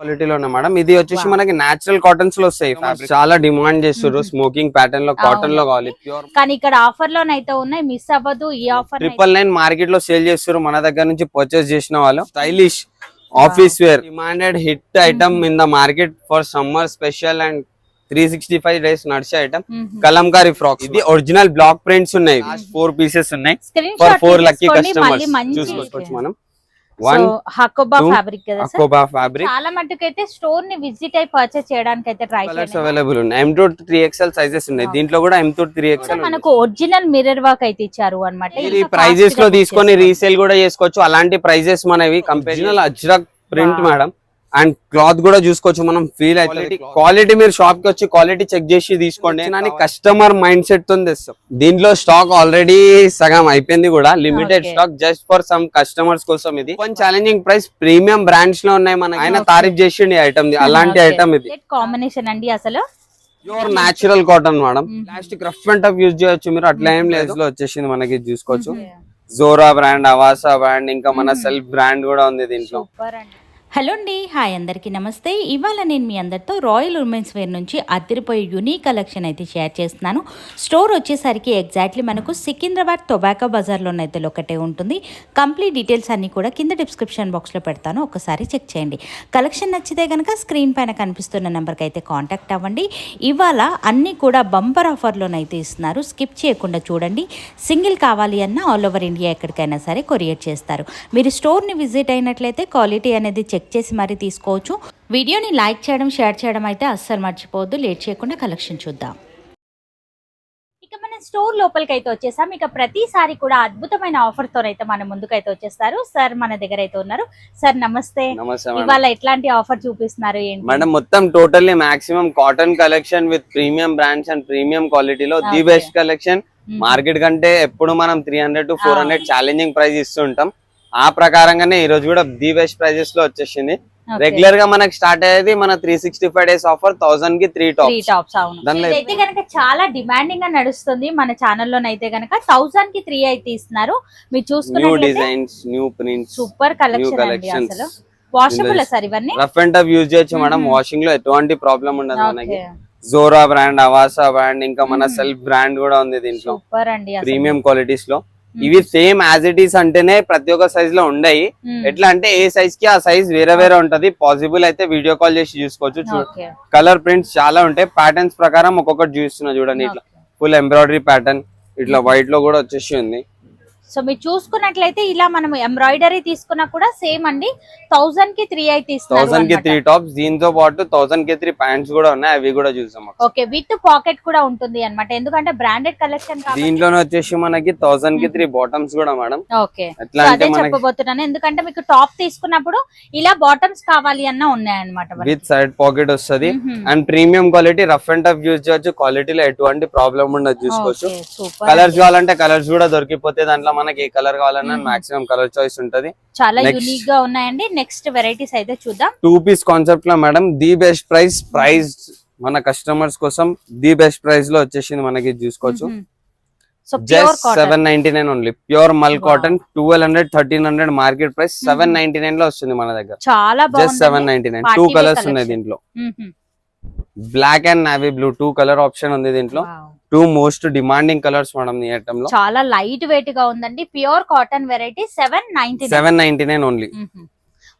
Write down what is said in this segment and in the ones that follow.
క్వాలిటీలో ఉన్నాయి మేడం. ఇది వచ్చేసి మనకి నేచురల్ కాటన్స్లో వస్తాయి. చాలా డిమాండ్ చేస్తారు స్మోకింగ్ ప్యాటర్న్లో కాటన్లో కావాలి. ప్యూర్ కానీ ఇక్కడ ఆఫర్ లోనైతే ఉన్నాయి. మిస్ అవ్వదు ఈ ఆఫర్ ట్రిపుల్ నైన్ మార్కెట్లో సేల్ చేస్తారు మన దగ్గర నుంచి పర్చేస్ చేసిన వాళ్ళు. Stylish office wear demanded hit item in the market for summer special and three sixty five days నడిచే ఐటమ్ కలంకారీ ఫ్రాక్స్ ఇది ఒరిజినల్ బ్లాక్ ప్రింట్స్ ఉన్నాయి. ఫోర్ పీసెస్ ఉన్నాయి. ఫర్ ఫోర్ లక్కీ కస్టమర్స్ మంచి చూసుకోవచ్చు మనం. హకోబా ఫ్యాబ్రిక్ కదా ఫ్యాబ్రిక్ చాలా మట్టుకు అయితే స్టోర్ని విజిట్ అయి పర్చేస్ చేయడానికి అయితే ట్రై కలర్స్ అవైలబుల్ ఉన్నాయి. M to three XL sizes ఉన్నాయి. దీంట్లో కూడా ఎం టూ త్రీ ఎక్స్ఎల్ మనకు ఒరిజినల్ మిర్రర్ వర్క్ అయితే ఇచ్చారు అనమాట ఈ ప్రైజెస్లో తీసుకొని రీసేల్ కూడా చేసుకోవచ్చు. అలాంటి ప్రైజెస్ మనవి company Ajrakh print. Madam. And cloth కూడా చూసుకోవచ్చు మనం ఫీల్ అయితే. క్వాలిటీ మీరు షాప్కి వచ్చి క్వాలిటీ చెక్ చేసి తీసుకోండి. అని కస్టమర్ మైండ్ సెట్తో తెస్తాం. దీంట్లో స్టాక్ ఆల్రెడీ సగం అయిపోయింది కూడా. Limited. Stock just for some customers కోసం ఇది. కొంచెం ఛాలెంజింగ్ ప్రైస్ ప్రీమియం బ్రాండ్స్లో ఉన్నాయి మన ఆయన. తారీఫ్ చేసిండి ఐటమ్ అలాంటి ఐటమ్ ఇది. కాంబినేషన్ అండి అసలు? Pure natural cotton madam. Plastic rough and tough use చేయొచ్చు మీరు. అట్లా ఏం లేదు. లో వచ్చేసింది మనకి చూసుకోవచ్చు. జోరా బ్రాండ్ అవాసా బ్రాండ్ ఇంకా మన. సెల్ఫ్ బ్రాండ్ కూడా ఉంది దీంట్లో. సూపర్ అండి. హలో అండి. హాయ్ అందరికీ నమస్తే. ఇవాళ నేను మీ అందరితో రాయల్ ఉమెన్స్ వేర్ నుంచి అదిరిపోయే యునీక్ కలెక్షన్ అయితే షేర్ చేస్తున్నాను. స్టోర్ వచ్చేసరికి ఎగ్జాక్ట్లీ మనకు సికింద్రాబాద్ టొబాకో బజార్లోనైతే ఒకటే ఉంటుంది. కంప్లీట్ డీటెయిల్స్ అన్నీ కూడా కింద డిస్క్రిప్షన్ బాక్స్లో పెడతాను. ఒకసారి చెక్ చేయండి. కలెక్షన్ నచ్చితే కనుక స్క్రీన్ పైన కనిపిస్తున్న నెంబర్కి అయితే కాంటాక్ట్ అవ్వండి. ఇవాళ అన్నీ కూడా బంపర్ ఆఫర్లోనైతే ఇస్తున్నారు. స్కిప్ చేయకుండా చూడండి. సింగిల్ కావాలి అన్న ఆల్ ఓవర్ ఇండియా ఎక్కడికైనా సరే కొరియర్ చేస్తారు. మీరు స్టోర్ని విజిట్ అయినట్లయితే క్వాలిటీ అనేది చెక్ చేసి మరీ తీసుకోవచ్చు. వీడియోని లైక్ చేయడం షేర్ చేయడం అయితే అస్సలు మర్చిపోవద్దు. లేట్ చేయకుండా కలెక్షన్ చూద్దాం. ఇక మన స్టోర్ లోపలికి అయితే వచ్చేసాం. ఇక ప్రతిసారి కూడా అద్భుతమైన ఆఫర్తో అయితే మన ముందుకైతే వచ్చేస్తారు. సార్ మన దగ్గర అయితే ఉన్నారు. సార్ నమస్తే. ఇవాళ ఎట్లాంటి ఆఫర్ చూపిస్తున్నారు? ఏంటి? మేడం మొత్తం totally maximum cotton collection with premium brands and premium క్వాలిటీలో ది. Best collection. మార్కెట్ కంటే ఎప్పుడు మనం three hundred to four. Hundred challenging price ఇస్తుంటాం. ఆ ప్రకారంగానే ఈ రోజు కూడా ది బెస్ట్ ప్రైజెస్లో వచ్చేసింది. రెగ్యులర్గా మనకి స్టార్ట్ అయ్యేది మన three sixty five days offer థౌసండ్కి three tops tops అవును దానిలో ఇదైతే కనుక చాలా డిమాండింగ్గా నడుస్తుంది మన ఛానల్లో అయితే కనుక థౌసండ్కి త్రీ అయితే ఇస్తున్నారు మీరు న్యూ చూసుకున్నట్లయితే designs new prints super collection అండి collections. అసలు వాషబుల్ సార్ ఇవన్నీ రఫ్ అండ్ టఫ్ యూజ్ చేయొచ్చు మేడం. వాషింగ్లో ఎటువంటి ప్రాబ్లం ఉండదు మనకి జోరా బ్రాండ్ అవాసా బ్రాండ్ ఇంకా మన. సెల్ఫ్ బ్రాండ్ కూడా ఉంది దీంట్లో సూపర్ అండి అసలు. ప్రీమియం క్వాలిటీస్లో. ఇవి సేమ్ యాజ్ ఇట్ ఈస్ అంటేనే ప్రతి ఒక్క సైజ్లో ఉండయి. మ్మ్. ఎట్లా అంటే ఏ సైజ్కి ఆ సైజ్ వేరే వేరే ఉంటది. పాసిబుల్ అయితే వీడియో కాల్ చేసి చూసుకోవచ్చు. కలర్ ప్రింట్స్ చాలా ఉంటాయి. ప్యాటర్న్స్ ప్రకారం ఒక్కొక్కటి చూస్తున్నా చూడండి ఇట్లా. ఫుల్ ఎంబ్రాయిడరీ ప్యాటర్న్ ఇట్లా వైట్లో కూడా వచ్చేసి ఉంది. సో మీరు చూసుకున్నట్లయితే ఇలా మనం ఎంబ్రాయిడరీ తీసుకున్నా కూడా సేమ్ అండి. థౌసండ్కి త్రీ అయితే థౌసండ్కి త్రీ టాప్స్ దీంతో పాటు థౌసండ్కి త్రీ ప్యాంట్స్ కూడా ఉన్నాయి. అవి కూడా చూసాం ఓకే విత్ పాకెట్ కూడా ఉంటుంది అన్నమాట. ఎందుకంటే బ్రాండెడ్ కలెక్షన్ దీంట్లోనే వచ్చేసి మనకి థౌసండ్కి త్రీ బాటమ్స్ కూడా మేడం. ఓకే. అదే చెప్పబోతున్నాను. ఎందుకంటే మీకు టాప్ తీసుకున్నప్పుడు ఇలా బాటమ్స్ కావాలి అన్న ఉన్నాయన్నమాట విత్ సైడ్ పాకెట్ వస్తది. And premium quality rough and tough use చేయొచ్చు. క్వాలిటీలో ఎటువంటి ప్రాబ్లం ఉండదు చూసుకోవచ్చు. కలర్స్ కావాలంటే కలర్స్ కూడా దొరికిపోతే దాంట్లో మనకి ఏ కలర్ కావాలన్నా. మాక్సిమం కలర్ చాయిస్ ఉంటది. చాలా. యూనిక్గా ఉన్నాయండి. నెక్స్ట్ వెరైటీస్ అయితే చూద్దాం. టూ పీస్ కాన్సెప్ట్లో madam the best price price మన కస్టమర్స్ కోసం ది బెస్ట్ ప్రైస్లో వచ్చేసింది మనకి చూసుకోవచ్చు. Just seven ninety nine only pure మల్. Cotton twelve hundred thirteen hundred market price seven ninety నైన్లో వస్తుంది మన దగ్గర. చాలా జస్ట్ సెవెన్ బాగుంది నైన్టీ నైన్ టూ కలర్స్ ఉన్నాయి. దీంట్లో. Black and navy blue two colour option ఉంది దీంట్లో. Two most demanding colours madam చాలా లైట్ వెయిట్గా ఉందండి. Pure cotton variety seven ninety seven ninety nine only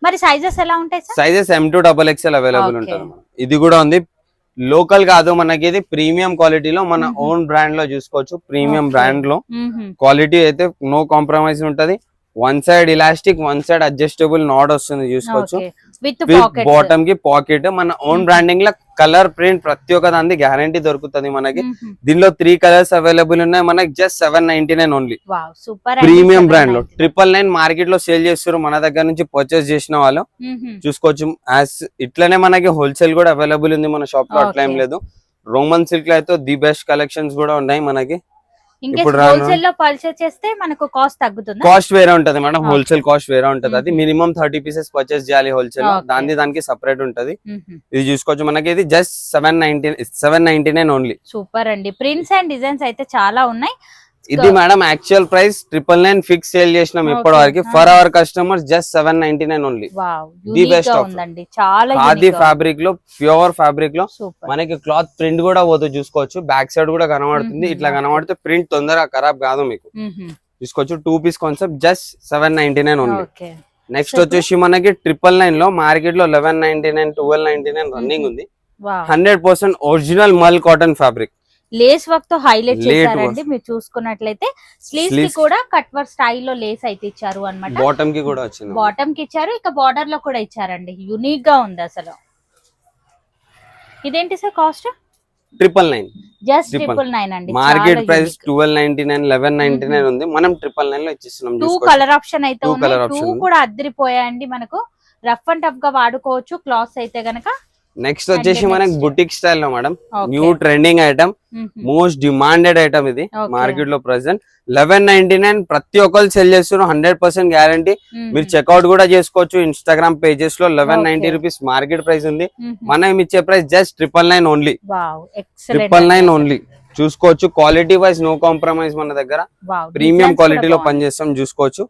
మరి సైజెస్ ఎలా ఉంటాయి sizes M to double XL available. ఉంటుంది. ఇది కూడా ఉంది. లోకల్ కాదు మనకి ఇది ప్రీమియం క్వాలిటీలో మన. ఓన్ బ్రాండ్లో చూసుకోవచ్చు. ప్రీమియం. బ్రాండ్లో. క్వాలిటీ అయితే నో కాంప్రమైజ్ ఉంటది. One side elastic one side adjustable knot వస్తుంది చూసుకోవచ్చు. విత్ బాటమ్కి పాకెట్ మన ఓన్. బ్రాండింగ్లో కలర్ ప్రింట్ ప్రతి ఒక్క దాని గ్యారంటీ దొరుకుతుంది మనకి. దీనిలో త్రీ కలర్స్ అవైలబుల్ ఉన్నాయి మనకి just seven ninety nine only super premium బ్రాండ్లో. ట్రిపుల్ నైన్ మార్కెట్లో సేల్ చేస్తారు మన దగ్గర నుంచి పర్చేస్ చేసిన వాళ్ళు. చూసుకోవచ్చు యాజ్ ఇట్లనే మనకి హోల్సేల్ కూడా అవైలబుల్ ఉంది మన షాప్లో అట్లా ఏం. లేదు. రోమన్ సిల్క్లో అయితే ది బెస్ట్ కలెక్షన్స్ కూడా ఉన్నాయి మనకి. ఇప్పుడు హోల్సేల్లో పర్చేస్ చేస్తే మనకు కాస్ట్ తగ్గుతుంది? కాస్ట్ వేరే ఉంటది మేడం. హోల్సేల్ కాస్ట్ వేరే ఉంటది. అది. మినిమం థర్టీ పీసెస్ పర్చేస్ చేయాలి హోల్సేల్. దాని దానికి సపరేట్ ఉంటది. ఇది చూసుకోవచ్చు. మనకి ఇది just seven ninety seven ninety nine only super అండి. ప్రింట్స్ అండ్ డిజైన్స్ అయితే చాలా ఉన్నాయి. ఇది madam actual price triple nine fix sale చేసినాం. ఇప్పటి వరకు. For our customers just seven ninety nine only గా offer. ఉందండి. చాలా ఖాదీ ఫ్యాబ్రిక్లో ప్యూర్ ఫ్యాబ్రిక్లో మనకి క్లాత్ ప్రింట్ కూడా పోతుంది చూసుకోవచ్చు. బ్యాక్ సైడ్ కూడా కనబడుతుంది. Mhm. ఇట్లా కనబడితే ప్రింట్ తొందరగా ఖరాబ్ కాదు మీకు. చూసుకోవచ్చు two piece concept just seven ninety nine only next వచ్చేసి మనకి ట్రిపుల్ నైన్లో మార్కెట్లో eleven ninety nine twelve ninety nine running. ఉంది. హండ్రెడ్ పర్సెంట్ ఒరిజినల్ మల్ కాటన్ ఫ్యాబ్రిక్ లేస్ వర్క్తో హైలైట్ చేశారండి మీరు చూసుకున్నట్లయితే. స్లీవ్స్కి కూడా కట్ వర్క్ స్టైల్లో లేస్ అయితే ఇచ్చారు అన్నమాట. బాటమ్కి కూడా వచ్చింది. బాటమ్కి ఇచ్చారు ఇక బార్డర్లో కూడా ఇచ్చారండి. యూనిక్గా ఉంది అసలు. ఇదేంటి sir cost triple nine just. Triple nine అండి. Market price twelve ninety nine eleven ninety nine. ఉంది. మనం ట్రిపుల్ నైన్లో ఇచ్చిస్తున్నాం టూ కలర్ ఆప్షన్ అయితే టూ. కూడా అద్దరిపోయాయండి మనకు. రఫ్ అండ్ టఫ్గా వాడుకోవచ్చు. క్లాత్స్ అయితే గనక నెక్స్ట్ వచ్చేసి మనకి. బుటిక్ స్టైల్లో madam. New trending item. Most demanded item ఇది. మార్కెట్లో ప్రెసెంట్ లెవెన్ నైన్టీ నైన్ ప్రతి ఒక్కరు సెల్ చేస్తున్నారు హండ్రెడ్ పర్సెంట్ గ్యారంటీ. మీరు చెక్అవుట్ కూడా చేసుకోవచ్చు Instagram పేజెస్లో eleven ninety. Rupees market price ఉంది మ్మ్. మనం ఇచ్చే price just triple nine only triple nine only చూసుకోవచ్చు క్వాలిటీ వైజ్ నో కాంప్రమైజ్ మన దగ్గర ప్రీమియం క్వాలిటీలో కూడా బాగున్నాయి. పనిచేస్తాం చూసుకోవచ్చు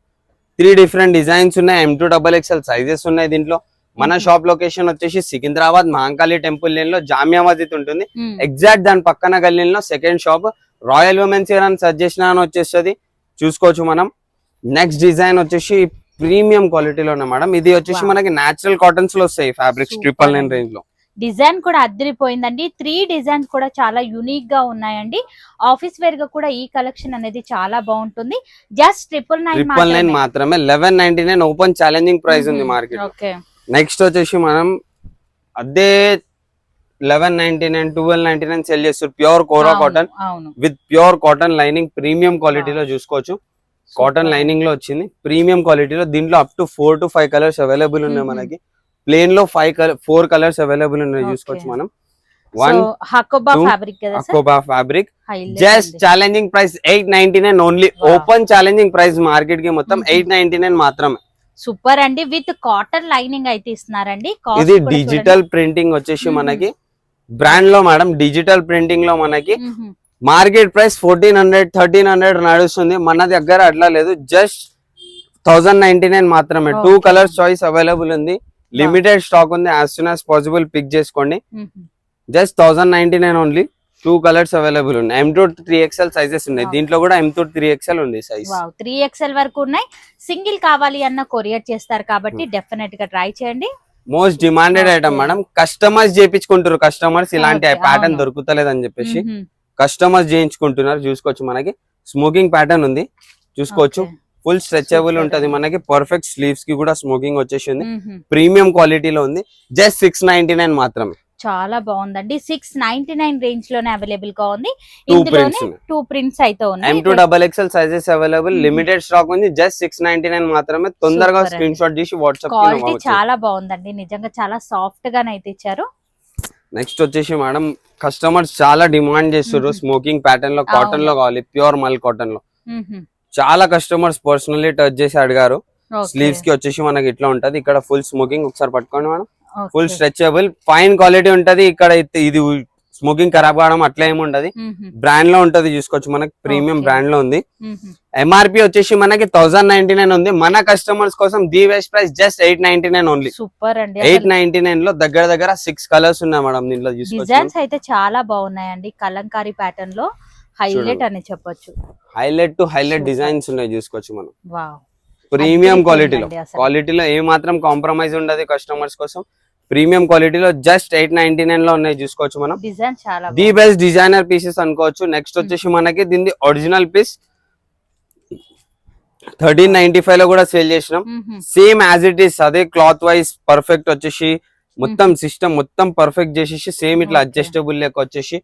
త్రీ డిఫరెంట్ డిజైన్స్ ఉన్నాయి M to double XL sizes ఉన్నాయి దీంట్లో మన. షాప్ లొకేషన్ వచ్చేసి సికింద్రాబాద్ మహంకాళి టెంపుల్ లేన్లో జామియా మస్జిద్ ఉంటుంది. ఎగ్జాక్ట్ దాని పక్కన గల్లీలో second shop royal women's wear అని సెర్చ్ చేసిన అని వచ్చేస్తుంది. చూసుకోవచ్చు మనం. నెక్స్ట్ డిజైన్ వచ్చేసి ప్రీమియం క్వాలిటీలో ఉన్నాయి మేడం ఇది వచ్చేసి. మనకి నేచురల్ కాటన్స్లో వస్తాయి ఫ్యాబ్రిక్స్ ట్రిపుల్ నైన్. రేంజ్లో. డిజైన్ కూడా అద్దరిపోయిందండి. త్రీ డిజైన్స్ కూడా చాలా యూనిక్గా ఉన్నాయండి. ఆఫీస్ వేర్గా కూడా ఈ కలెక్షన్ అనేది చాలా బాగుంటుంది. జస్ట్ ట్రిపుల్ ట్రిపుల్ నైన్ మాత్రమే. Eleven ninety nine open challenging price ఉంది మార్కెట్ ఓకే నెక్స్ట్ వచ్చేసి మనం అదే eleven ninety nine twelve ninety nine sell చేస్తారు pure kora cotton with pure cotton lining premium క్వాలిటీలో చూసుకోవచ్చు. కాటన్ లైనింగ్లో వచ్చింది. ప్రీమియం క్వాలిటీలో దీంట్లో up to four to five colours available ఉన్నాయి. మనకి. ప్లేన్లో five colour four colours available ఉన్నాయి. చూసుకోవచ్చు మనం. One Hakoba two, fabric just. Challenging price eight ninety nine only. Open challenging price మార్కెట్కి మొత్తం. ఎయిట్ నైన్టీ నైన్ మాత్రమే. సూపర్ అండి. విత్ కాటన్ లైనింగ్ అయితే ఇస్తున్నారండి. ఇది డిజిటల్ ప్రింటింగ్ వచ్చేసి. మనకి బ్రాండ్లో మేడం డిజిటల్ ప్రింటింగ్లో మనకి. Market price fourteen hundred thirteen hundred నడుస్తుంది. మన దగ్గర అట్లా లేదు. జస్ట్ థౌసండ్ నైన్టీ నైన్ మాత్రమే. టూ. కలర్స్ చాయిస్ అవైలబుల్ ఉంది. లిమిటెడ్ స్టాక్ ఉంది. As soon as possible pick చేసుకోండి. Just thousand ninety nine only two colours available ఉన్నాయి. M to three XL sizes ఉన్నాయి. దీంట్లో కూడా ఎం టూ త్రీ ఎక్స్ఎల్ ఉంది size three XL వరకు ఉన్నాయి. సింగిల్ కావాలి అన్న కొరియర్ చేస్తారు కాబట్టి డెఫినెట్గా ట్రై చేయండి. Most demanded. Item madam customize చేయించుకుంటారు కస్టమర్స్ ఇలాంటి ప్యాటర్న్. దొరుకుతలేదు అని చెప్పేసి. కస్టమర్స్ చేయించుకుంటున్నారు. చూసుకోవచ్చు మనకి. స్మోకింగ్ ప్యాటర్న్ ఉంది. చూసుకోవచ్చు. Full stretchable. ఉంటది మనకి. పర్ఫెక్ట్ స్లీవ్స్కి కూడా స్మోకింగ్ వచ్చేసింది. ప్రీమియం క్వాలిటీలో ఉంది. జస్ట్ సిక్స్ నైన్టీ నైన్ మాత్రమే. చాలా బాగుందండి. సిక్స్ నైన్టీ నైన్ రేంజ్లోనే అవైలబుల్గా ఉంది ఇందులోనే. టూ ప్రింట్స్ అయితే ఉన్నాయి. To double XL sizes available. Limited stock ఉంది. జస్ట్ సిక్స్ నైన్టీ నైన్ మాత్రమే. తొందరగా స్క్రీన్ షాట్ తీసి వాట్సాప్ క్వాలిటీ చాలా బాగుందండి. నిజంగా చాలా సాఫ్ట్ గానే అయితే ఇచ్చారు. నెక్స్ట్ వచ్చేసి మేడం కస్టమర్స్ చాలా డిమాండ్ చేస్తారు. స్మోకింగ్ ప్యాటర్న్లో కాటన్లో కావాలి. ప్యూర్ మల్ కాటన్లో. చాలా కస్టమర్స్ పర్సనల్లీ టచ్ చేసి అడిగారు. స్లీవ్స్కి వచ్చేసి మనకి ఇట్లా ఉంటది. ఇక్కడ ఫుల్ స్మోకింగ్ ఒకసారి పట్టుకోండి madam. Full stretchable fine quality ఉంటది. ఇక్కడ ఇది స్మోకింగ్ ఖరాబ్ కావడం అట్లా ఏమి ఉండదు. బ్రాండ్లో ఉంటది చూసుకోవచ్చు మనకి. ప్రీమియం. బ్రాండ్లో ఉంది. ఎంఆర్పి వచ్చేసి మనకి థౌసండ్ నైన్టీ నైన్ ఉంది. మన కస్టమర్స్ కోసం the best price just eight ninety nine only super అండి ఎయిట్ నైన్టీ నైన్లో దగ్గర దగ్గర సిక్స్ కలర్స్ ఉన్నాయి మేడం దీంట్లో చూసుకోవచ్చు. డిజైన్స్ అయితే చాలా బాగున్నాయండి. కలంకారీ ప్యాటర్న్లో హైలైట్ అని చెప్పొచ్చు. Highlight to highlight. డిజైన్స్ ఉన్నాయి చూసుకోవచ్చు మనం. ప్రీమియం క్వాలిటీలో. క్వాలిటీలో ఏ మాత్రం కాంప్రమైజ్ ఉండదు కస్టమర్స్ కోసం. ప్రీమియం క్వాలిటీలో జస్ట్ ఎయిట్ నైన్టీ నైన్లో ఉన్నాయి చూసుకోవచ్చు మనం. ది బెస్ట్ డిజైనర్ పీసెస్ అనుకోవచ్చు. నెక్స్ట్ వచ్చేసి మనకి దీని ఒరిజినల్ పీస్ థర్టీన్ నైన్టీ ఫైవ్లో కూడా సేల్ చేసినాం. సేమ్ యాజ్ ఇట్ ఈస్ అదే క్లాత్ వైజ్ పర్ఫెక్ట్ వచ్చేసి మొత్తం సిస్టమ్ మొత్తం పర్ఫెక్ట్ చేసేసి సేమ్ ఇట్లా. అడ్జస్టబుల్ లెక్క వచ్చేసి.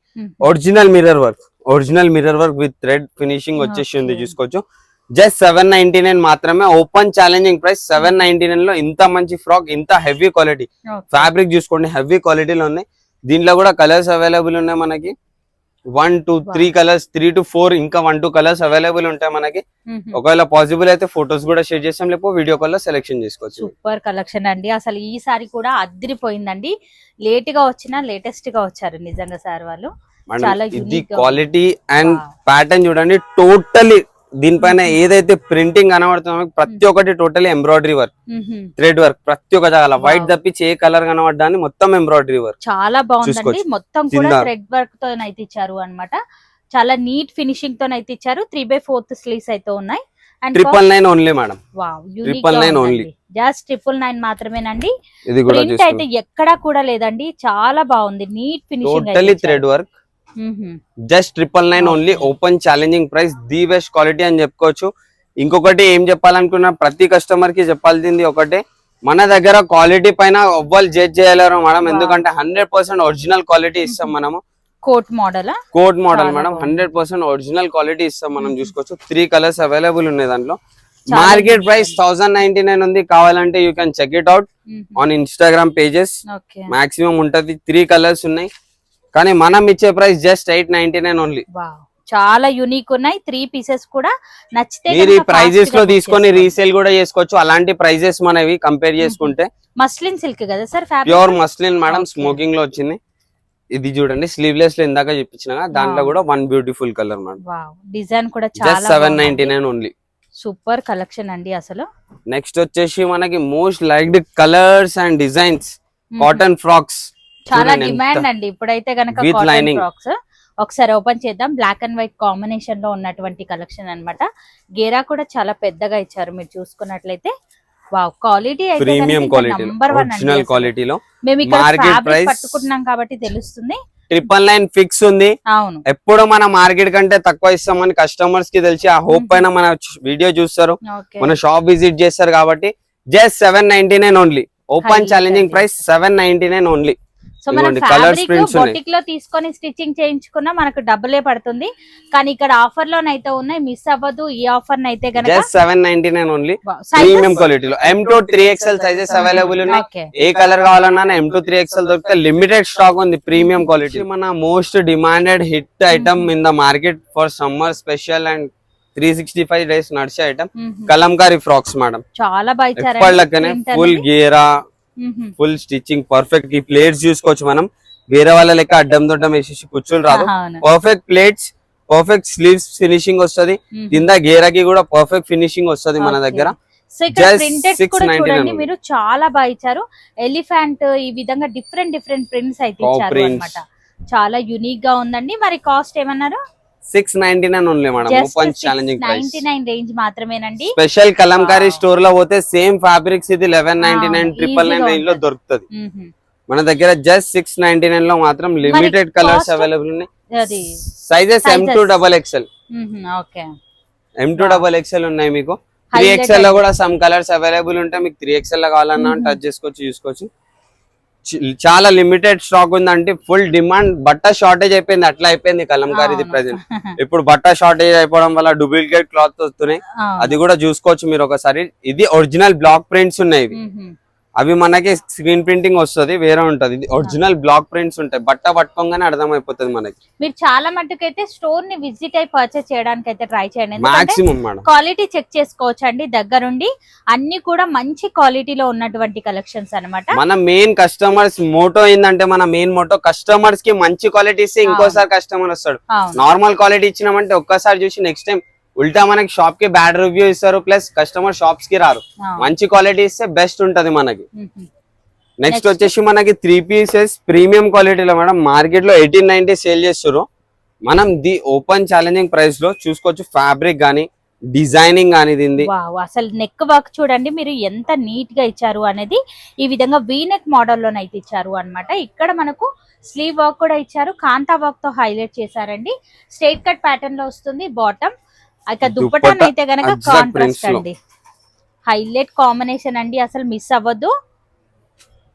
Original mirror work original mirror work with thread finishing వచ్చేసి ఉంది. చూసుకోవచ్చు. జస్ట్ సెవెన్ నైన్టీ నైన్ మాత్రమే. Open challenging price seven ninety నైన్లో ఇంత మంచి ఫ్రాక్ ఇంత హెవీ క్వాలిటీ. ఫ్యాబ్రిక్ చూసుకోండి హెవీ క్వాలిటీలో ఉన్నాయి. దీంట్లో కూడా కలర్స్ అవైలబుల్ ఉన్నాయి మనకి. One two. Three colours three to four ఇంకా వన్ టూ కలర్స్ అవైలబుల్ ఉంటాయి మనకి. మ్మ్. ఒకవేళ పాసిబుల్ అయితే ఫొటోస్ కూడా షేర్ చేస్తాం లేకపోతే వీడియో కాల్లో సెలెక్షన్ చేసుకోవచ్చు. సూపర్ కలెక్షన్ అండి. అసలు ఈసారి కూడా అదిరిపోయిందండి లేట్గా వచ్చినా లేటెస్ట్గా వచ్చారు నిజంగా సార్ వాళ్ళు. ఇది క్వాలిటీ అండ్. ప్యాటర్న్ చూడండి టోటలీ దీనిపైన ఏదైతే ప్రింటింగ్ కనబడుతుందో ప్రతి ఒక్కటి totally embroidery work. Thread work ప్రతి ఒక్క జాగాల. వైట్. తప్పించి ఏ కలర్ కనబడ్డాన్ని మొత్తం ఎంబ్రాయిడరీ వర్క్. చాలా బాగుందండి. చూసుకోవచ్చు. మొత్తం కూడా. థ్రెడ్ వర్క్తో అయితే ఇచ్చారు అన్నమాట. చాలా నీట్ ఫినిషింగ్తో అయితే ఇచ్చారు. త్రీ బై ఫోర్త్ స్లీవ్స్ అయితే ఉన్నాయి. And triple nine only madam Triple nine only. Just triple nine మాత్రమేనండి. ఇది కూడా ప్రింట్ అయితే ఎక్కడా కూడా లేదండి. చాలా బాగుంది. Neat finishing thread work just triple nine only. Open challenging price the best quality అని చెప్పుకోవచ్చు. ఇంకొకటి ఏం చెప్పాలనుకున్నా ప్రతి కస్టమర్కి చెప్పాల్సింది ఒకటే. మన దగ్గర క్వాలిటీ పైన ఎవ్వరు జడ్జ్ చేయలేరు మేడం. ఎందుకంటే హండ్రెడ్ పర్సెంట్ ఒరిజినల్ క్వాలిటీ ఇస్తాం. మనము. Coat model coat model madam. Hundred percent original quality ఇస్తాం మనం Mhm. చూసుకోవచ్చు. త్రీ కలర్స్ అవైలబుల్ ఉన్నాయి దాంట్లో. Market price. Thousand ninety nine ఉంది. కావాలంటే you can check it out on Instagram pages maximum ఉంటది. త్రీ కలర్స్ ఉన్నాయి. కానీ మనం ఇచ్చే price just eight ninety nine only. చాలా యూనిక్ ఉన్నాయి. త్రీ పీసెస్ కూడా నచ్చితే మీరు ఈ ప్రైజెస్లో తీసుకొని. రీసేల్ కూడా చేసుకోవచ్చు. అలాంటి ప్రైజెస్ మనవి కంపేర్ చేసుకుంటే. మస్లిన్ సిల్క్ కదా సార్ ప్యూర్ మస్లిన్ మేడం. స్మోకింగ్లో వచ్చింది. ఇది చూడండి స్లీవ్లెస్లో ఇందాక చెప్పించిన దాంట్లో. కూడా one beautiful colour madam design కూడా జస్ట్ చాలా seven ninety nine only super collection అండి అసలు. నెక్స్ట్ వచ్చేసి మనకి most liked colours and designs. Cotton frocks చాలా డిమాండ్ అండి. ఇప్పుడైతే గనక కాటన్. ఫ్రాక్స్ ఒకసారి ఓపెన్ చేద్దాం. బ్లాక్ అండ్ వైట్ కాంబినేషన్లో ఉన్నటువంటి కలెక్షన్ అన్నమాట. గేరా కూడా చాలా పెద్దగా ఇచ్చారు మీరు చూసుకున్నట్లయితే. వావ్ క్వాలిటీ అయితే premium quality number one original అండి క్వాలిటీలో మేము ఇక్కడ పట్టుకుంటున్నాం కాబట్టి తెలుస్తుంది. ట్రిపుల్ నైన్ ఫిక్స్ ఉంది. అవును. ఎప్పుడు మన మార్కెట్ కంటే తక్కువ ఇస్తామని కస్టమర్స్కి తెలిసి ఆ హోప్. పైన మన వీడియో చూస్తారు. మన షాప్ విజిట్ చేస్తారు కాబట్టి just seven ninety nine only open challenging. Price seven ninety nine only so మనం ఫ్యాబ్రిక్. బొటిక్లో తీసుకొని స్టిచ్చింగ్ చేయించుకున్నా మనకు డబ్బులే పడుతుంది. కానీ ఇక్కడ ఆఫర్ లోనైతే ఉన్నాయి మిస్ అవ్వదు. ఈ ఆఫర్ అయితే గనక seven ninety nine only? Premium క్వాలిటీలో M to three XL sizes available ఉన్నాయి. ఏ కలర్ కావాలన్నా ఎం టూ త్రీ ఎక్స్ఎల్ దొరికితే లిమిటెడ్ స్టాక్ ఉంది ప్రీమియం క్వాలిటీ మన most demanded hit item in the market for summer special and three sixty five days నడిచే item Kalamkari frocks madam చాలా బాగా full. గేరా. ఫుల్ స్టిచ్చింగ్ పర్ఫెక్ట్ ఈ plates చూసుకోవచ్చు మనం వేరే వాళ్ళ లెక్క అడ్డం దొడ్డం వేసేసి కూర్చొని రాదు. Perfect pleats perfect sleeves finishing వస్తది. కింద గేరాకి కూడా పర్ఫెక్ట్ ఫినిషింగ్ వస్తది మన. దగ్గర సో ఇక్కడ ప్రింటెడ్ 699 కూడా చూడండి. మీరు చాలా బాగా ఇచ్చారు ఎలిఫెంట్ ఈ విధంగా డిఫరెంట్ డిఫరెంట్ ప్రింట్స్ అయితే ఇచ్చారు. అన్నమాట చాలా యూనిక్గా ఉందండి మరి కాస్ట్ ఏమన్నారు six ninety nine only madam open challenging price ninety nine range మాత్రమేనండి స్పెషల్ కలంకారీ. స్టోర్లో పోతే సేమ్ ఫ్యాబ్రిక్స్ ఇది eleven ninety nine triple nine రేంజ్లో. దొరుకుతుంది. మన దగ్గర జస్ట్ సిక్స్ నైన్టీ నైన్లో మాత్రం లిమిటెడ్ కలర్స్? అవైలబుల్ ఉన్నాయి sizes M to. Double XL okay M to. Double XL ఉన్నాయి మీకు త్రీ ఎక్స్ఎల్లో. కూడా సమ్ కలర్స్ అవైలబుల్ ఉంటాయి మీకు త్రీ ఎక్స్ఎల్లో కావాలన్నా. టచ్ చేసుకోవచ్చు చూసుకోవచ్చు చాలా లిమిటెడ్ స్టాక్ ఉందంటే ఫుల్ డిమాండ్ బట్ట షార్టేజ్ అయిపోయింది. అట్లా అయిపోయింది కలంకారీది. ప్రజెంట్ ఇప్పుడు బట్ట షార్టేజ్ అయిపోవడం వల్ల డూప్లికేట్ క్లాత్ వస్తున్నాయి. అది కూడా చూసుకోవచ్చు మీరు ఒకసారి. ఇది ఒరిజినల్ బ్లాక్ ప్రింట్స్ ఉన్నాయి. అవి మనకి స్క్రీన్ ప్రింటింగ్ వస్తది వేరే ఉంటది. ఒరిజినల్ బ్లాక్ ప్రింట్స్ ఉంటాయి. బట్ట పట్టుకోగానే అర్థం అయిపోతుంది మనకి. మీరు చాలా మట్టుకైతే స్టోర్ని విజిట్ అయి పర్చేస్ చేయడానికి అయితే ట్రై చేయండి. మాక్సిమం మేడం క్వాలిటీ చెక్ చేసుకోవచ్చు అండి దగ్గరుండి. అన్ని కూడా మంచి క్వాలిటీలో ఉన్నటువంటి కలెక్షన్స్ అన్నమాట. మన మెయిన్ కస్టమర్స్ మోటో ఏంటంటే మన మెయిన్ మోటో కస్టమర్స్కి మంచి క్వాలిటీ ఇస్తే ఇంకోసారి కస్టమర్ వస్తాడు. నార్మల్ క్వాలిటీ ఇచ్చినామంటే ఒక్కసారి చూసి నెక్స్ట్ టైం ఉల్టా మనకి షాప్కి బ్యాడ్ రివ్యూ ఇస్తారు ప్లస్ కస్టమర్ షాప్స్కి రారు. మంచి క్వాలిటీ ఇస్తే బెస్ట్ ఉంటది మనకి. నెక్స్ట్. వచ్చేసి మనకి త్రీ పీసెస్ ప్రీమియం క్వాలిటీలో మేడం మార్కెట్లో ఎయిటీన్ నైన్టీ సేల్ చేస్తారు మనం ది ఓపెన్ ఛాలెంజింగ్ ప్రైస్లో చూసుకోవచ్చు ఫ్యాబ్రిక్ గానీ డిజైనింగ్ వావ్ అసలు నెక్ వర్క్ చూడండి మీరు ఎంత నీట్గా ఇచ్చారు అనేది ఈ విధంగా వీనెక్ మోడల్ లోనైతే ఇచ్చారు అన్నమాట. ఇక్కడ మనకు స్లీవ్ వర్క్ కూడా ఇచ్చారు కాంతా వర్క్తో హైలైట్ చేశారండి. స్ట్రైట్ కట్ ప్యాటర్న్లో వస్తుంది బాటమ్ ఇక దుప్పటాన్ అయితే గనక కాంట్రాస్ట్. అండి హైలైట్ కాంబినేషన్ అండి అసలు మిస్ అవ్వద్దు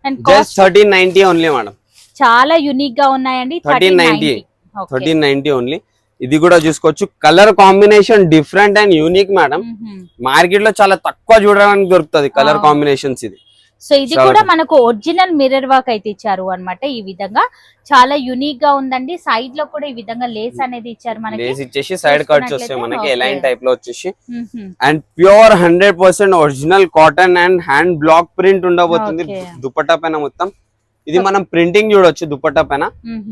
and just cost thirteen ninety only madam చాలా యూనిక్గా ఉన్నాయండి 1390. 1390. Okay. థర్టీన్ నైన్టీ ఓన్లీ ఇది కూడా చూసుకోవచ్చు colour combination different and unique madam. మార్కెట్లో చాలా తక్కువ చూడడానికి దొరుకుతుంది కలర్. కాంబినేషన్స్ ఇది సో ఇది కూడా. మనకు ఒరిజినల్ మిర్రర్ వర్క్ అయితే ఇచ్చారు అన్నమాట ఈ విధంగా. చాలా యూనిక్గా ఉందండి. సైడ్లో కూడా ఈ విధంగా లేస్ అనేది ఇచ్చారు మనకి. లేస్ ఇచ్చేసి సైడ్ కట్స్ వస్తాయి మనకి. ఎలైన్ టైప్లో వచ్చేసి. And pure hundred percent original cotton and hand block print ఉండబోతుంది. దుపట్టా పైన మొత్తం. ఇది మనం ప్రింటింగ్ చూడొచ్చు దుపట్టా పైన.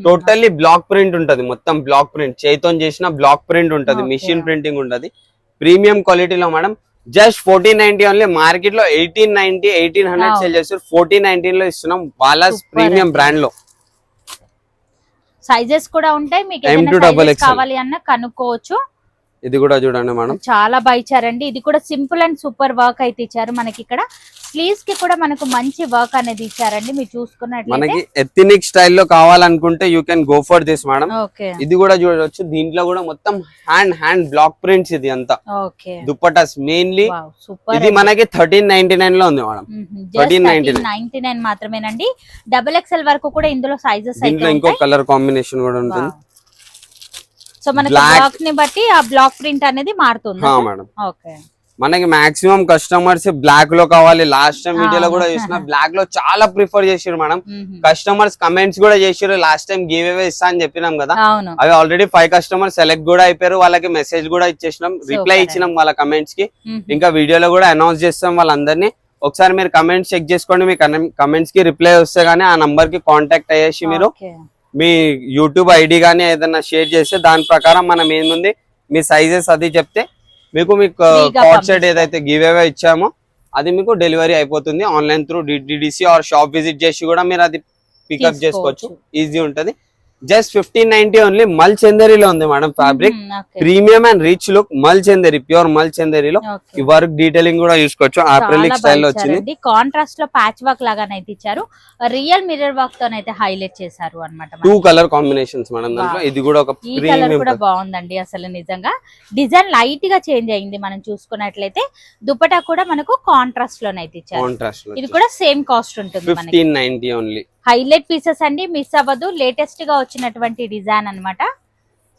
టోటల్లీ బ్లాక్ ప్రింట్ ఉంటది మొత్తం బ్లాక్ ప్రింట్ చేతితో చేసిన బ్లాక్ ప్రింట్ ఉంటది. మిషన్ ప్రింటింగ్ ఉంటది. ప్రీమియం క్వాలిటీలో madam just fourteen ninety only మార్కెట్లో eighteen ninety eighteen hundred. Sale చేస్తారు ఫోర్టీన్ నైన్టీన్లో ఇస్తున్నాం బాలాస్ ప్రీమియం. బ్రాండ్లో సైజెస్ కూడా ఉంటాయి మీకు. కావాలి అన్న కనుక్కోవచ్చు ఇది కూడా చూడండి మేడం. చాలా బాగా ఇచ్చారండి. ఇది కూడా సింపుల్ అండ్ సూపర్ వర్క్ అయితే ఇచ్చారు మనకి ఇక్కడ స్లీవ్స్కి కూడా మనకు మంచి వర్క్ అనేది ఇచ్చారండి మీరు చూసుకున్నట్లయితే. మనకి ఎథనిక్ స్టైల్లో కావాలనుకుంటే you can go for this madam ఇది కూడా చూడొచ్చు. దీంట్లో కూడా మొత్తం హ్యాండ్ హ్యాండ్ బ్లాక్ ప్రింట్స్ ఇది అంతా. దుప్పటాస్ మెయిన్లీ సూపర్ ఇది మనకి థర్టీన్ నైన్టీ నైన్లో ఉంది మేడం 13.99. నైన్టీ నైన్ మాత్రమేనండి. డబుల్ ఎక్స్ఎల్ వరకు కూడా ఇందులో సైజెస్ ఇంకో కలర్ కాంబినేషన్ కూడా ఉంటుంది. సో మనకి. బ్లాక్ని బట్టి ఆ బ్లాక్ ప్రింట్ అనేది మారుతుంది. మేడం. ఓకే. మనకి మాక్సిమం కస్టమర్స్ బ్లాక్లో కావాలి. Last time. వీడియోలో కూడా చూసిన బ్లాక్లో చాలా ప్రిఫర్ చేసారు మేడం. కస్టమర్స్ కమెంట్స్ కూడా చేసారు లాస్ట్ టైం గివ్ అవే ఇస్తా అని చెప్పినాం కదా. అవి ఆల్రెడీ ఫైవ్ కస్టమర్ సెలెక్ట్ కూడా అయిపోయారు. వాళ్ళకి మెసేజ్ కూడా ఇచ్చేసినాం. రిప్లై. ఇచ్చినాం వాళ్ళ కమెంట్స్కి. ఇంకా వీడియోలో కూడా అనౌన్స్ చేస్తాం వాళ్ళందరినీ. ఒకసారి మీరు కమెంట్స్ చెక్ చేసుకోండి. మీ కమెంట్స్కి రిప్లై వస్తే గానీ ఆ నంబర్కి కాంటాక్ట్ అయ్యేసి మీరు. మీ యూట్యూబ్ ఐడి కానీ ఏదైనా షేర్ చేస్తే దాని ప్రకారం మనం ఏముంది మీ సైజెస్ అది చెప్తే మీకు మీకు కార్డ్ సెట్ పంపిస్తాం. ఏదైతే గివ్ అవే ఇచ్చామో అది మీకు డెలివరీ అయిపోతుంది online through DDC or shop visit చేసి కూడా మీరు అది పికప్. చేసుకోవచ్చు ఈజీ ఉంటది just fifteen ninety only mul చందేరిలో ఉంది madam fabric. Premium and rich look mul Chanderi pure మల్ చందేరిలో. ఈ వర్క్ డీటెయిలింగ్ కూడా చూసుకోవచ్చు ఆప్రిలిక్ స్టైల్లో వచ్చింది. కాంట్రాస్ట్లో ప్యాచ్ వర్క్ లాగానైతే ఇచ్చారు. రియల్ మిర్రర్ వర్క్ తోనైతే హైలైట్ చేశారు అనమాట టూ కలర్ కాంబినేషన్స్ మేడం దాంట్లో. ఇది కూడా ఒక కలర్ ప్రీమియం కూడా బాగుందండి అసలు నిజంగా. డిజైన్ లైట్గా చేంజ్ అయింది మనం చూసుకున్నట్లయితే. దుపటా కూడా మనకు కాంట్రాస్ట్ లోనైతే ఇచ్చారు. కాంట్రాస్ట్ ఇది కూడా సేమ్ కాస్ట్ ఉంటుంది fifteen ninety only highlight pieces అండి మిస్ అవ్వదు. లేటెస్ట్గా వచ్చినటువంటి డిజైన్ అన్నమాట.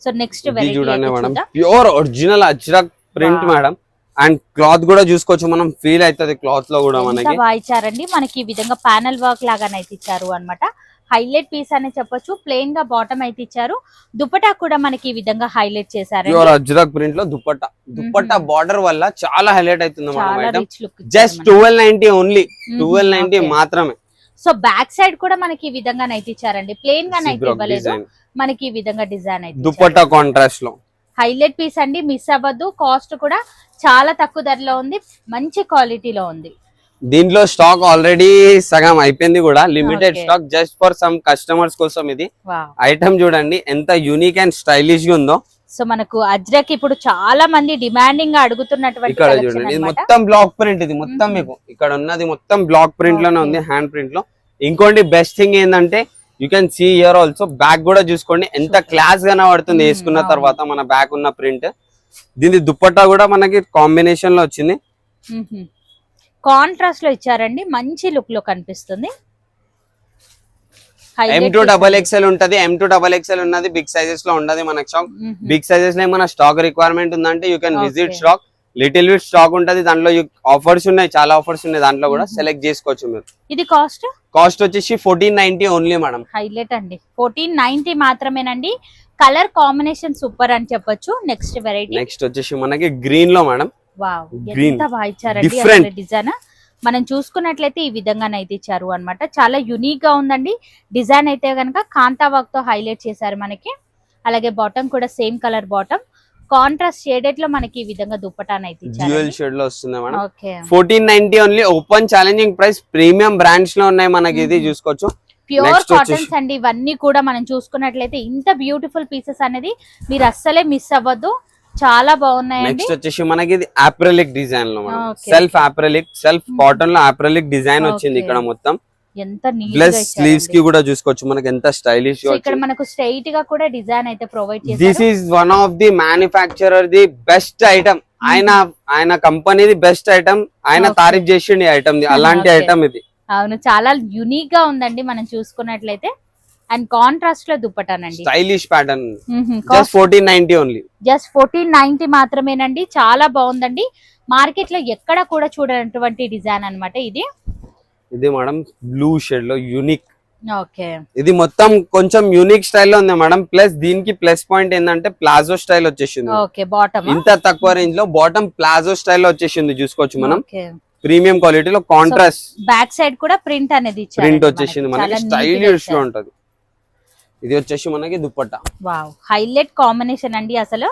సో నెక్స్ట్ చూడండి madam. Pure original Ajrakh print. Madam. And cloth కూడా చూసుకోవచ్చు మనం ఫీల్ అవుతుంది క్లాత్లో కూడా మనకి. బాగా ఇచ్చారండి. మనకి ఈ విధంగా ప్యానల్ వర్క్ లాగానైతే ఇచ్చారు అన్నమాట. హైలైట్ పీస్ అనే చెప్పొచ్చు. ప్లెయిన్గా బాటమ్ అయితే ఇచ్చారు. దుపటా కూడా మనకి ఈ విధంగా హైలైట్ ప్యూర్ అజ్రక్ ప్రింట్లో దుపట్టా. దుపట్టా. బార్డర్ వల్ల చాలా హైలైట్ అవుతుంది just twelve ninety only twelve ninety మాత్రమే. సో బ్యాక్ సైడ్ కూడా మనకి ఈ విధంగా నైతే ఇచ్చారండి ప్లెయిన్గా నైతే ఇవ్వలేదు మనకి ఈ విధంగా డిజైన్ అయితే దుపట్టా కాంట్రాస్ట్లో. హైలైట్ పీస్ అండి మిస్ అవ్వద్దు. కాస్ట్ కూడా చాలా తక్కువ ధరలో ఉంది మంచి క్వాలిటీలో ఉంది. దీంట్లో స్టాక్ ఆల్రెడీ సగం అయిపోయింది కూడా. Limited. Stock just for some customers కోసం ఇది. ఐటమ్ చూడండి ఎంత యూనిక్ అండ్ స్టైలిష్గా ఉందో. సో మనకు అజ్రక్ ఇప్పుడు చాలా మంది డిమాండింగ్గా అడుగుతున్నటువంటి ఇక్కడ చూడండి ఇది. మొత్తం బ్లాక్ ప్రింట్ ఇది మొత్తం. మీకు ఇక్కడ ఉన్నది మొత్తం బ్లాక్ ప్రింట్లోనే. ఉంది హ్యాండ్ ప్రింట్లో ఇంకోటి బెస్ట్ థింగ్ ఏంటంటే you can see here also back కూడా చూసుకోండి ఎంత. క్లాస్ కనబడుతుంది Mhm, వేసుకున్న. తర్వాత మన బ్యాక్ ఉన్న ప్రింట్ దీని దుప్పట్టా కూడా మనకి కాంబినేషన్లో వచ్చింది కాంట్రాస్ట్లో ఇచ్చారండి మంచి లుక్లో కనిపిస్తుంది ఎం టూ డబల్. ఎక్స్ఎల్ ఉంటది. ఎం టూ డబల్ ఎక్స్ఎల్ ఉన్నది. బిగ్ సైజెస్లో ఉండదు మనకి స్టాక్ మ్మ్. బిగ్ సైజెస్లో ఏమైనా స్టాక్ రిక్వైర్మెంట్ ఉందంటే you can. Visit stock little with stock ఉంటది. దాంట్లో ఆఫర్స్ ఉన్నాయి. చాలా ఆఫర్స్ ఉన్నాయి. దాంట్లో కూడా. సెలెక్ట్ చేసుకోవచ్చు మీరు. ఇది కాస్ట్ కాస్ట్ వచ్చేసి fourteen ninety only madam highlight అండి. ఫోర్టీన్ నైన్టీ మాత్రమేనండి. కలర్ కాంబినేషన్ సూపర్ అని చెప్పొచ్చు. నెక్స్ట్ వెరైటీ నెక్స్ట్ వచ్చేసి మనకి గ్రీన్లో మేడం. అసలు డిజైన్ మనం చూసుకున్నట్లయితే ఈ విధంగానైతే ఇచ్చారు అన్నమాట. చాలా యునిక్గా ఉందండి. డిజైన్ అయితే గనక కాంతా వర్క్తో హైలైట్ చేశారు మనకి. అలాగే బాటమ్ కూడా సేమ్ కలర్ బాటమ్ కాంట్రాస్ట్ షేడెడ్లో మనకి ఈ విధంగా దుప్పటానైతే డ్యూయల్ ఇచ్చారు షేడ్లో వస్తుంది madam. Okay fourteen ninety only open challenging price premium బ్రాండ్స్లో ఉన్నాయి మనకి ఇది Mhm. చూసుకోవచ్చు. ప్యూర్ కాటన్స్ అండి. ఇవన్నీ కూడా మనం చూసుకున్నట్లయితే ఇంత బ్యూటిఫుల్ పీసెస్ అనేది మీరు అస్సలే మిస్ అవ్వద్దు. చాలా బాగున్నాయండి. నెక్స్ట్ వచ్చేసి మనకి ఇది ఆప్రలిక్ డిజైన్లో మనం. Self applique self. కాటన్లో ఆప్రలిక్ డిజైన్ వచ్చింది. ఇక్కడ మొత్తం. ఎంత ప్లస్ స్లీవ్స్కి కూడా చూసుకోవచ్చు. మనకి ఎంత స్టైలిష్ ఇక్కడ మనకు స్ట్రైట్గా కూడా డిజైన్ అయితే provide this is one of the manufacturer the best item ఆయన ఆయన కంపెనీది బెస్ట్ ఐటమ్ ఆయన. తారీఫ్ చేసిండి ఐటమ్ అలాంటి. ఐటమ్ ఇది. అవును చాలా యునిక్గా ఉందండి మనం చూసుకున్నట్లయితే. అండ్ కాంట్రాస్ట్లో దుప్పటానండి. Stylish pattern just fourteen ninety only just fourteen ninety మాత్రమేనండి. చాలా బాగుందండి. మార్కెట్లో ఎక్కడ కూడా చూడనటువంటి డిజైన్ అన్నమాట ఇది. ఇది మేడం బ్లూ షేడ్లో యూనిక్ ఓకే. ఇది మొత్తం కొంచెం యూనిక్ స్టైల్లో ఉంది మేడం. ప్లస్ దీనికి ప్లస్ పాయింట్ ఏంటంటే ప్లాజో స్టైల్ వచ్చేసింది. ఓకే బాటమ్ ఇంత తక్కువ రేంజ్లో బాటమ్ ప్లాజో స్టైల్ వచ్చేసింది చూసుకోవచ్చు మనం. ప్రీమియం క్వాలిటీలో కాంట్రాస్ట్ బ్యాక్ సైడ్ కూడా ప్రింట్ అనేది ప్రింట్ వచ్చేసింది మనకి. స్టైలిష్లో ఉంటది. ఇది వచ్చేసి మనకి దుప్పట్టా. వావ్. హైలైట్ కాంబినేషన్ అండి అసలు.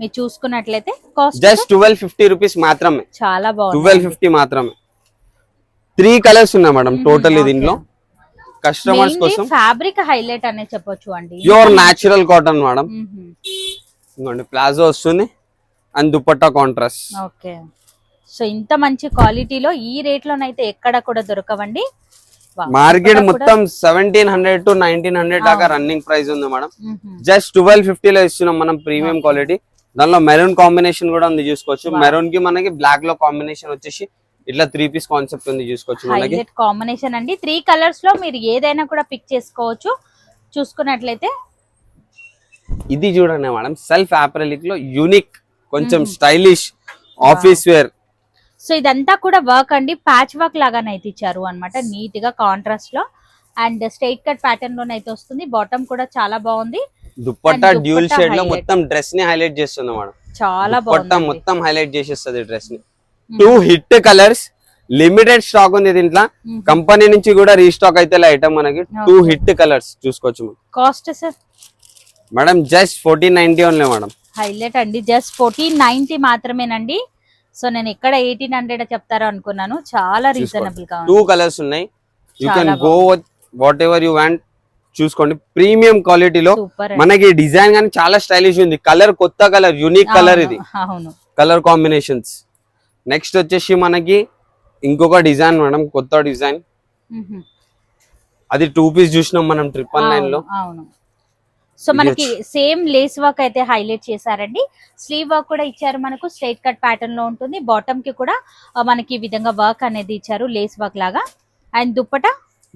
మీరు చూసుకున్నట్లయితే cost just twelve fifty rupees మాత్రమే. చాలా బాగుంది. ట్వెల్వ్ ఫిఫ్టీ మాత్రమే. త్రీ కలర్స్ ఉన్నాయి మేడం టోటల్ దీంట్లో కస్టమర్స్ కోసం. ఫ్యాబ్రిక్ హైలైట్ అనే చెప్పొచ్చు అండి. Pure natural cotton madam. ఇంకోండి ప్లాజో వస్తుంది. And dupatta contrast okay. So ఇంత మంచి క్వాలిటీలో ఈ రేట్ లోనైతే ఎక్కడ కూడా దొరకవండి. మార్కెట్ మొత్తం seventeen hundred to nineteen hundred దాకా రన్నింగ్ ప్రైస్ ఉంది మేడం. జస్ట్ ట్వెల్వ్ ఫిఫ్టీ లో ఇస్తున్నాం మనం ప్రీమియం క్వాలిటీ దానిలో మెరూన్ కాంబినేషన్ కూడా ఉంది చూసుకోవచ్చు. మెరూన్కి మనకి బ్లాక్లో కాంబినేషన్ వచ్చేసి ఇట్లా త్రీ పీస్ కాన్సెప్ట్ ఉంది చూసుకోవచ్చు మనకి. కాంబినేషన్ అండి. త్రీ కలర్స్లో మీరు ఏదైనా కూడా పిక్ చేసుకోవచ్చు. చూసుకున్నట్లయితే. ఇది చూడండి మేడం. సెల్ఫ్ ఆపరలిక్లో యూనిక్ కొంచెం స్టైలిష్ ఆఫీస్ వేర్ సో ఇదంతా కూడా వర్క్ అండి. ప్యాచ్ వర్క్ లాగానైతే ఇచ్చారు అనమాట నీట్గా కాంట్రాస్ట్లో అండ్ స్ట్రైట్ కట్ ప్యాటర్న్ లోనైతే వస్తుంది. బాటమ్ కూడా చాలా బాగుంది. And డ్యూల్ షేడ్లో. మొత్తం డ్రెస్ని హైలైట్ చేస్తుంది మేడం. చాలా బాగుంది మొత్తం హైలైట్ చేసేస్తుంది డ్రెస్ని. Two hit colours limited stock ఉంది దీంట్లో. కంపెనీ నుంచి కూడా రీస్టాక్ అయితే ఐటమ్ మనకి. టూ. హిట్ కలర్స్ చూసుకోవచ్చు cost sir madam just fourteen ninety only madam highlight అండి. జస్ట్ ఫోర్టీన్ నైన్టీ మాత్రమేనండి. సో నేను ఎక్కడ ఎయిటీన్ హండ్రెడ్ చెప్తారో అనుకున్నాను. చాలా రీజనబుల్గా టూ కలర్స్ ఉన్నాయి. You can go whatever you want చూసుకోండి. ప్రీమియం క్వాలిటీలో మనకి డిజైన్ కానీ చాలా స్టైలిష్ ఉంది. కలర్ కొత్త కలర్ యూనిక్ కలర్ ఇది. కలర్ కాంబినేషన్స్ నెక్స్ట్ వచ్చేసి మనకి ఇంకొక డిజైన్ మేడం కొత్త డిజైన్. అది టూ పీస్ చూసినాం మనం ట్రిపుల్ నైన్లో. సో మనకి సేమ్ లేస్ వర్క్ అయితే హైలైట్ చేశారండి. స్లీవ్ వర్క్ కూడా ఇచ్చారు మనకు. స్ట్రైట్ కట్ ప్యాటర్న్లో ఉంటుంది. బాటమ్కి కూడా మనకి ఈ విధంగా వర్క్ అనేది ఇచ్చారు లేస్ వర్క్ లాగా. అండ్ దుప్పట?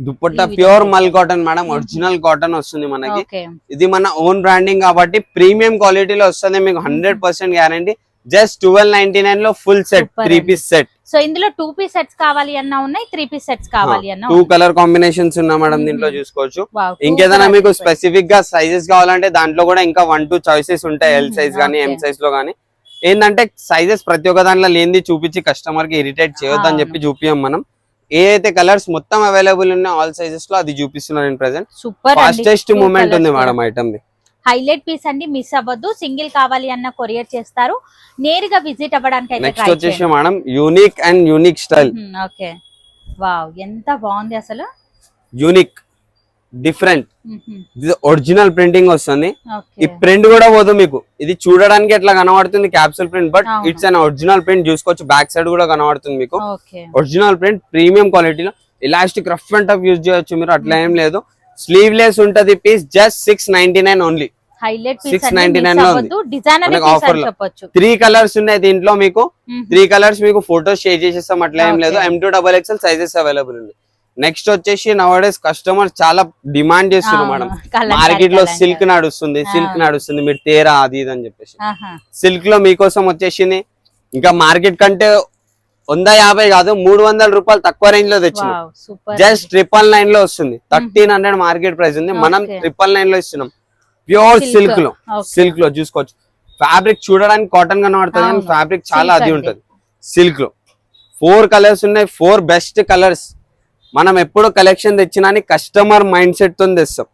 దుపట్టా ఈ ప్యూర్ మల్ కాటన్ మేడం. ఒరిజినల్ కాటన్ వస్తుంది మనకి. ఇది మన ఓన్ బ్రాండింగ్ కాబట్టి ప్రీమియం క్వాలిటీలో వస్తుంది. మీకు hundred percent guarantee just twelve ninety నైన్లో full set three. Piece set so ఇందులో టూ పీస్ సెట్స్ కావాలి అన్నా ఉన్నాయి త్రీ పీస్ సెట్స్ కావాలి అన్నా టూ కలర్ కాంబినేషన్స్ ఉన్నా మేడం Mhm. దీంట్లో చూసుకోవచ్చు ఇంకేదైనా మీకు. స్పెసిఫిక్గా సైజెస్ కావాలంటే దాంట్లో కూడా ఇంకా వన్ టూ చాయిసెస్ ఉంటాయి ఎల్ సైజ్ కానీ ఎం okay. సైజ్లో కానీ ఏంటంటే సైజెస్ ప్రతి ఒక్క దాంట్లో లేనిది చూపించి కస్టమర్కి ఇరిటేట్ చేయొద్దని. చెప్పి చూపియం మనం ఏ అయితే కలర్స్ మొత్తం అవైలబుల్ ఉన్నాయి ఆల్ సైజెస్లో అది చూపిస్తున్నారు ప్రెసెంట్ సూపర్ ఫాస్టెస్ట్ మూమెంట్ ఉంది madam item the highlight piece అండి మిస్ అవ్వద్దు. సింగిల్ కావాలి అన్న కొరియర్ చేస్తారు. నేరుగా విజిట్ అవ్వడానికి అయితే నెక్స్ట్ ట్రై వచ్చేసి madam unique and unique style. Okay. Wow ఎంత బాగుంది అసలు. Unique different. ఇది ఒరిజినల్ ప్రింటింగ్ వస్తుంది. ఈ ప్రింట్ కూడా పోదు మీకు. ఇది చూడడానికి ఎట్లా కనబడుతుంది capsule print but. It's an original print. చూసుకోవచ్చు బ్యాక్ సైడ్ కూడా కనబడుతుంది మీకు. ఒరిజినల్ ప్రింట్ ప్రీమియం క్వాలిటీలో. Elastic rough and tough use చేయొచ్చు మీరు అట్లా ఏం లేదు. స్లీవ్ లెస్ ఉంటది piece just six ninety nine only highlight piece 699 లో ఉంది. డిజైనర్లో. చెప్పొచ్చు త్రీ కలర్స్ ఉన్నాయి దీంట్లో మీకు. త్రీ కలర్స్ మీకు ఫోటోస్ షేర్ చేసేస్తాం అట్లా ఏం లేదు. M two double XL sizes available ఉంది నెక్స్ట్ వచ్చేసి నవడేస్ కస్టమర్ చాలా డిమాండ్ చేస్తున్నారు. మేడం మార్కెట్లో. సిల్క్ నడుస్తుంది సిల్క్. నడుస్తుంది మీరు తేరా అది ఇది అని చెప్పేసి. సిల్క్లో మీకోసం వచ్చేసింది ఇంకా మార్కెట్ కంటే వంద యాభై కాదు మూడు వందల రూపాయలు తక్కువ రేంజ్లో తెచ్చిన జస్ట్ ట్రిపుల్ నైన్లో వస్తుంది థర్టీన్ హండ్రెడ్ మార్కెట్ ప్రైస్ ఉంది మనం. ట్రిపుల్ నైన్లో ఇస్తున్నాం ప్యూర్. సిల్క్లో. సిల్క్లో చూసుకోవచ్చు. ఫ్యాబ్రిక్ చూడడానికి కాటన్ కనబడుతుంది కానీ. ఫ్యాబ్రిక్ చాలా అది. ఉంటది. సిల్క్లో ఫోర్ కలర్స్ ఉన్నాయి ఫోర్ బెస్ట్ కలర్స్. మనం ఎప్పుడు కలెక్షన్ తెచ్చినా కస్టమర్ మైండ్ సెట్తో తెస్తాం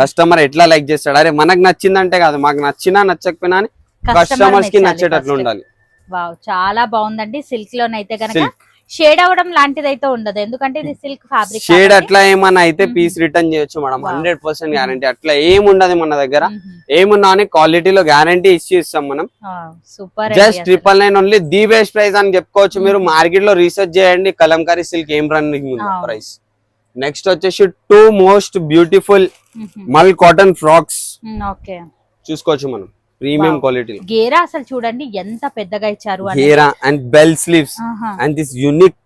కస్టమర్ ఎట్లా లైక్ చేస్తాడు? అరే మనకు నచ్చిందంటే కాదు మాకు నచ్చినా నచ్చకపోయినా అని కస్టమర్స్కి నచ్చేటట్లు ఉండాలి. చాలా బాగుందండి. సిల్క్ లోనైతే కనుక. షేడ్ అవడం లాంటిది అయితే ఉండదు. ఎందుకంటే ఇది సిల్క్ ఫ్యాబ్రిక్ షేడ్ అట్లా ఏమన్నా అయితే. పీస్ రిటర్న్ చేయొచ్చు మేడం. Hundred percent guarantee. అట్లా ఏముండదు మన దగ్గర. ఏమున్నా అని క్వాలిటీలో గ్యారంటీ ఇచ్చి ఇస్తాం మనం. Super just triple nine only the best price అని చెప్పుకోవచ్చు మీరు. మార్కెట్లో రీసెర్చ్ చేయండి. కలంకారీ సిల్క్ ఏం రన్నింగ్. ప్రైస్ నెక్స్ట్ వచ్చేసి two most beautiful mul cotton frocks. చూసుకోవచ్చు మనం. ప్రీమియం. క్వాలిటీ గేరా అసలు చూడండి ఎంత పెద్దగా ఇచ్చారు Hera and bell sleeves. And this unique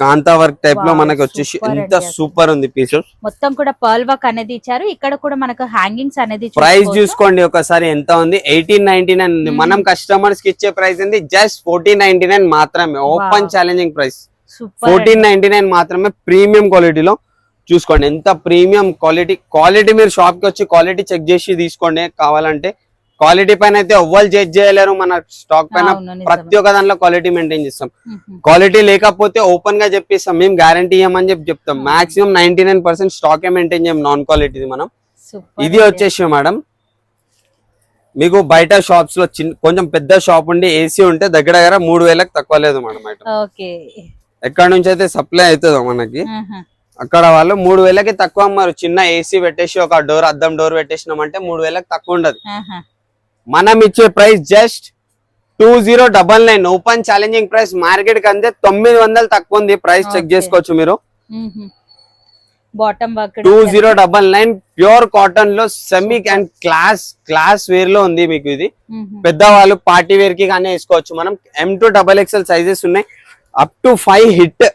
kantha work టైప్లో మనకి వచ్చేసి ఎంత. సూపర్ ఉంది పీసెస్ మొత్తం కూడా పర్ల్ వర్క్ అనేది ఇచ్చారు. ఇక్కడ కూడా మనకు హ్యాంగింగ్స్ అనేది ప్రైస్. చూసుకోండి ఒకసారి ఎంత ఉంది? ఎయిటీన్ నైన్టీ నైన్ ఉంది. Mhm. మనం కస్టమర్స్కి ఇచ్చే ప్రైస్ ఉంది జస్ట్ ఫోర్టీన్ నైన్టీ నైన్ మాత్రమే. Open. Challenging price fourteen ninety nine మాత్రమే ప్రీమియం క్వాలిటీలో చూసుకోండి. ఎంత ప్రీమియం క్వాలిటీ క్వాలిటీ మీరు షాప్కి వచ్చి క్వాలిటీ చెక్ చేసి తీసుకోండి. కావాలంటే క్వాలిటీ పైన అయితే ఎవ్వరు జడ్జ్ చేయలేరు. మన స్టాక్ పైన. ప్రతి ఒక్క దాంట్లో క్వాలిటీ మెయింటైన్ చేస్తాం. క్వాలిటీ లేకపోతే ఓపెన్గా చెప్పిస్తాం. మేము గ్యారంటీ ఇవ్వమని చెప్పి చెప్తాం. Maximum ninety nine percent stock maintain చేయం. నాన్ క్వాలిటీ మనం ఇది వచ్చేసి మేడం మీకు బయట షాప్స్లో చిన్న కొంచెం పెద్ద షాప్ ఉండి ఏసీ ఉంటే దగ్గర దగ్గర మూడు వేలకు తక్కువ లేదు మేడం ఎక్కడ నుంచి అయితే సప్లై అవుతుందో మనకి. అక్కడ వాళ్ళు మూడు వేలకి తక్కువ అమ్మారు. చిన్న ఏసీ పెట్టేసి ఒక డోర్ అద్దం డోర్ పెట్టేసినామంటే మూడు వేలకు తక్కువ ఉండదు. మనం ఇచ్చే price just two zero double nine. Open challenging price market కంటే తొమ్మిది వందలు తక్కువ ఉంది. Price check. చేసుకోవచ్చు మీరు. మ్మ్. Bottom work two zero double nine pure కాటన్లో సెమీ అండ్ క్లాస్ క్లాస్ వేర్లో ఉంది మీకు ఇది. పెద్దవాళ్ళు పార్టీ వేర్కి కానీ వేసుకోవచ్చు మనం. M to double XL sizes ఉన్నాయి. Up to five hit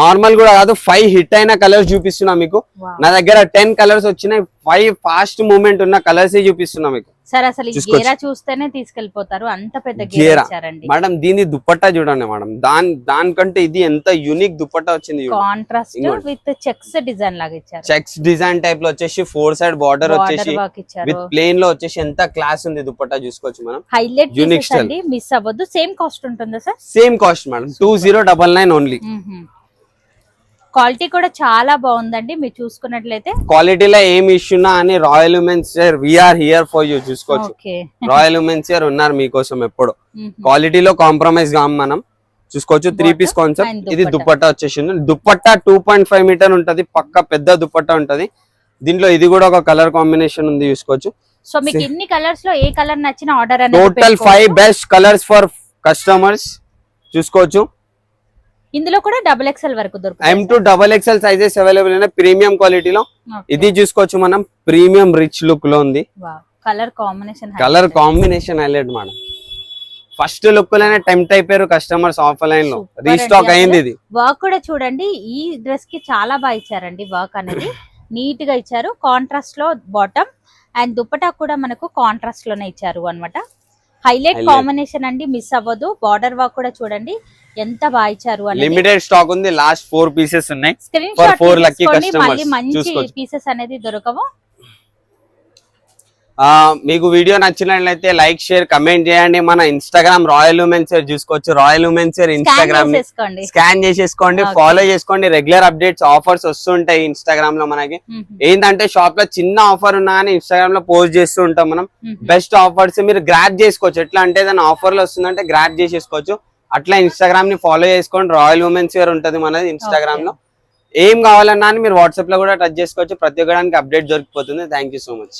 normal కూడా కాదు ఫైవ్ హిట్ అయిన కలర్స్ చూపిస్తున్నా మీకు. నా దగ్గర టెన్ కలర్స్ వచ్చినాయి. ఫైవ్ ఫాస్ట్ మూమెంట్ ఉన్న కలర్స్ చూపిస్తున్నా మీకు. సార్ అసలు. గేరా చూస్తేనే తీసుకెళ్ళిపోతారు అంత పెద్ద గేరా. మేడం దీని దుపట్టా చూడండి మేడం. దాని దానికంటే ఇది ఎంత యూనిక్ దుపట్టా వచ్చింది కాంట్రాస్ట్. విత్ చెక్స్ డిజైన్ లాగా ఇచ్చారు. చెక్స్ డిజైన్ టైప్లో వచ్చేసి ఫోర్ సైడ్ బార్డర్ వచ్చేసి విత్ ప్లేన్లో వచ్చేసి ఎంత క్లాస్ ఉంది దుపట్టా చూసుకోవచ్చు మనం హైలైట్. అండి. మిస్ అవ్వద్దు. సేమ్ కాస్ట్ ఉంటుందా sir? Same cost madam. Two zero double nine only quality కూడా చాలా బాగుందండి మీరు చూసుకున్నట్లయితే. క్వాలిటీలో ఏం ఇష్యూనా అని royal women's we are here for you చూసుకోవచ్చు. రాయల్ ఉమెన్స్ ఉన్నారు మీకోసం ఎప్పుడు. క్వాలిటీలో కాంప్రమైజ్ కాం మనం. చూసుకోవచ్చు త్రీ పీస్ కాన్సెప్ట్ ఇది. దుపట్టా వచ్చేసింది. Dupatta two point five metre ఉంటది పక్క పెద్ద దుపట్టా ఉంటది. దీంట్లో ఇది కూడా ఒక కలర్ కాంబినేషన్ ఉంది చూసుకోవచ్చు. సో మీకు ఇన్ని కలర్స్లో ఏ కలర్ నచ్చిన order total. Five best colours for customers చూసుకోవచ్చు. ఇందులో కూడా డబుల్ ఎక్స్ఎల్ వరకు ఎం దొరుకుతుంది to double XL sizes available ఉన్నాయి ప్రీమియం క్వాలిటీలో ఇది చూసుకోవచ్చు మనం. ప్రీమియం రిచ్ లుక్లో ఉంది. Colour combination colour combination highlight madam first లుక్లోనే tempt అయిపోయారు కస్టమర్స్ ఆఫ్లైన్లో. రీస్టాక్ అయింది. ఇది. వర్క్ కూడా చూడండి. ఈ డ్రెస్కి చాలా బాగా ఇచ్చారండి వర్క్ అనేది. నీట్గా ఇచ్చారు. కాంట్రాస్ట్లో బాటమ్ అండ్ దుపట్టా కూడా మనకు కాంట్రాస్ట్లోనే ఇచ్చారు అన్నమాట. హైలైట్. కాంబినేషన్ అండి మిస్ అవ్వదు బార్డర్ వర్క్ కూడా చూడండి ఎంత బాగా ఇచ్చారు లిమిటెడ్ స్టాక్ ఉంది లాస్ట్ ఫోర్ పీసెస్ ఉన్నాయి స్క్రీన్ షాట్. మళ్ళీ మంచి. పీసెస్ అనేది దొరకవు మీకు వీడియో నచ్చినట్లయితే లైక్ షేర్ కమెంట్ చేయండి. మన ఇన్స్టాగ్రామ్ రాయల్ ఉమెన్స్ చూసుకోవచ్చు. రాయల్ ఉమెన్స్ ఇన్స్టాగ్రామ్ స్కాన్ చేసేసుకోండి. ఫాలో చేసుకోండి. రెగ్యులర్ అప్డేట్స్ ఆఫర్స్ వస్తుంటాయి ఇన్స్టాగ్రామ్లో మనకి. ఏంటంటే షాప్లో చిన్న ఆఫర్ ఉన్నా అని ఇన్స్టాగ్రామ్లో పోస్ట్ చేస్తూ ఉంటాం మనం. బెస్ట్ ఆఫర్స్ మీరు గ్రాప్ చేసుకోవచ్చు. ఎట్లా అంటే ఏదైనా ఆఫర్లో వస్తుందంటే గ్రాప్ చేసేసుకోవచ్చు. అట్లా ఇన్స్టాగ్రామ్ని ఫాలో చేసుకోండి. రాయల్ ఉమెన్స్ వేర్ ఉంటది మనది ఇన్స్టాగ్రామ్లో. ఏం కావాలన్నా అని మీరు వాట్సాప్లో కూడా టచ్ చేసుకోవచ్చు. ప్రతి ఒక్కడానికి update దొరికిపోతుంది. Thank you so much